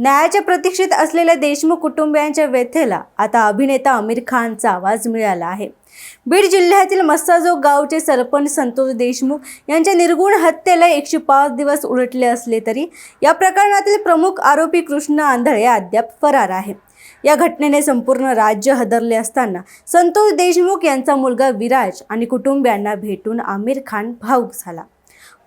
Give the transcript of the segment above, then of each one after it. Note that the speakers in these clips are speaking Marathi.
न्यायाच्या प्रतीक्षेत असलेल्या देशमुख कुटुंबियांच्या व्यथेला आता अभिनेता आमिर खानचा आवाज मिळाला आहे. बीड जिल्ह्यातील मस्ताजोग गावचे सरपंच संतोष देशमुख यांच्या निर्गुण हत्येला एकशे पाच दिवस उलटले असले तरी या प्रकरणातील प्रमुख आरोपी कृष्ण आंधळे अद्याप फरार आहे. या घटनेने संपूर्ण राज्य हदरले असताना संतोष देशमुख यांचा मुलगा विराज आणि कुटुंबियांना भेटून आमिर खान भाऊक झाला.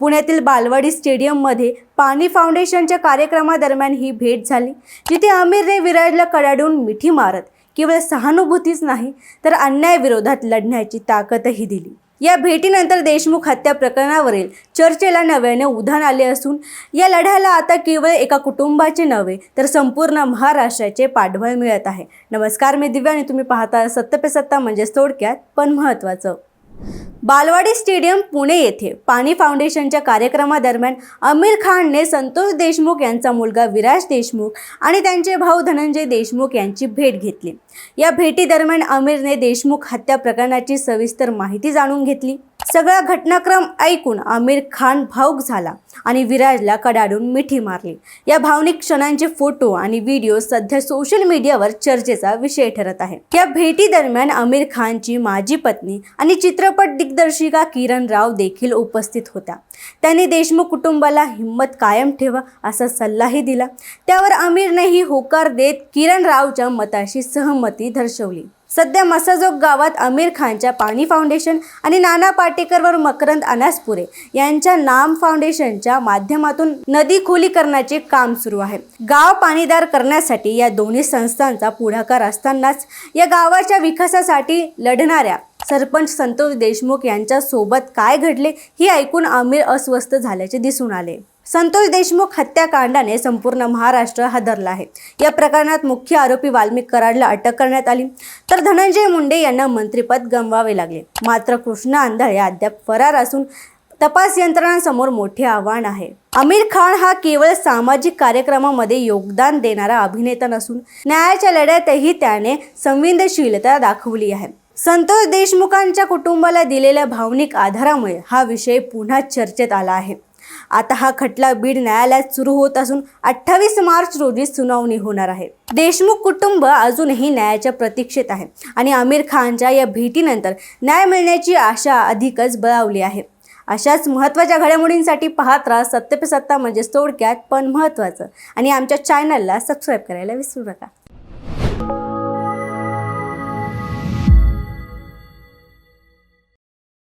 पुण्यातील बालवाडी स्टेडियममध्ये पाणी फाउंडेशनच्या कार्यक्रमादरम्यान ही भेट झाली जिथे आमिरने विराजला कडाडून मिठी मारत केवळ सहानुभूतीच नाही तर अन्यायाविरोधात लढण्याची ताकदही दिली. या भेटीनंतर देशमुख हत्या प्रकरणावरील चर्चेला नव्याने उधाण आले असून या लढ्याला आता केवळ एका कुटुंबाचे नव्हे तर संपूर्ण महाराष्ट्राचे पाठबळ मिळत आहे. नमस्कार मी दिव्या आणि तुम्ही पाहता सत्य पे सत्ता म्हणजेच थोडक्यात पण महत्त्वाचं. बालवाडी स्टेडियम पुणे येथे पाणी फाउंडेशनच्या कार्यक्रमादरम्यान आमिर खानने संतोष देशमुख यांचा मुलगा विराज देशमुख आणि त्यांचे भाऊ धनंजय देशमुख यांची भेट घेतली. या भेटीदरम्यान आमिरने देशमुख हत्या प्रकरणाची सविस्तर माहिती जाणून घेतली. सगळा घटनाक्रम ऐकून आमिर खान भाऊक झाला आणि विराजला कडाडून मिठी मारली. या भावनिक क्षणांचे फोटो आणि व्हिडिओ सध्या सोशल मीडियावर चर्चेचा विषय ठरत आहे. या भेटी दरम्यान आमिर खानची माजी पत्नी आणि चित्रपट दिग्दर्शिका किरण राव देखील उपस्थित होत्या. त्यांनी देशमुख कुटुंबाला हिंमत कायम ठेवा असा सल्लाही दिला. त्यावर आमिरनेही होकार देत किरण रावच्या मताशी सहमती दर्शवली. सध्या मसाजोग गावात आमिर खानच्या पाणी फाउंडेशन आणि नाना पाटेकर व मकरंद अनासपुरे यांच्या नाम फाउंडेशनच्या माध्यमातून नदी खोलीकरणाचे काम सुरू आहे. गाव पाणीदार करण्यासाठी या दोन्ही संस्थांचा पुढाकार असतानाच या गावाच्या विकासासाठी लढणाऱ्या सरपंच संतोष देशमुख यांच्या सोबत काय घडले हे ऐकून आमिर अस्वस्थ झाल्याचे दिसून आले. संतोष देशमुख हत्याकांडाने संपूर्ण महाराष्ट्र हादरला आहे. या प्रकरणात मुख्य आरोपी वाल्मिक कराडला अटक करण्यात आली. तर धनंजय मुंडे यांना मंत्रिपद गमवावे लागले. मात्र कृष्ण आंधळे अद्याप फरार असून तपास यंत्रणांसमोर मोठे आव्हान आहे. आमिर खान हा केवळ सामाजिक कार्यक्रमामध्ये योगदान देणारा अभिनेता नसून न्यायाच्या लढ्यातही त्याने संवेदनशीलता दाखवली आहे. संतोष देशमुखांच्या कुटुंबाला दिलेल्या भावनिक आधारामुळे हा विषय पुन्हा चर्चेत आला आहे. आता हा खटला बीड न्यायालयात सुरू होत असून अठ्ठावीस मार्च रोजी सुनावणी होणार आहे. देशमुख कुटुंब अजूनही न्यायाच्या प्रतीक्षेत आहे आणि आमिर खानच्या या भेटीनंतर न्याय मिळण्याची आशा अधिकच बळावली आहे. अशाच महत्त्वाच्या घडामोडींसाठी पाहत राहा सत्य पे सत्ता म्हणजेच थोडक्यात पण महत्त्वाचं. आणि आमच्या चॅनलला सबस्क्राईब करायला विसरू नका.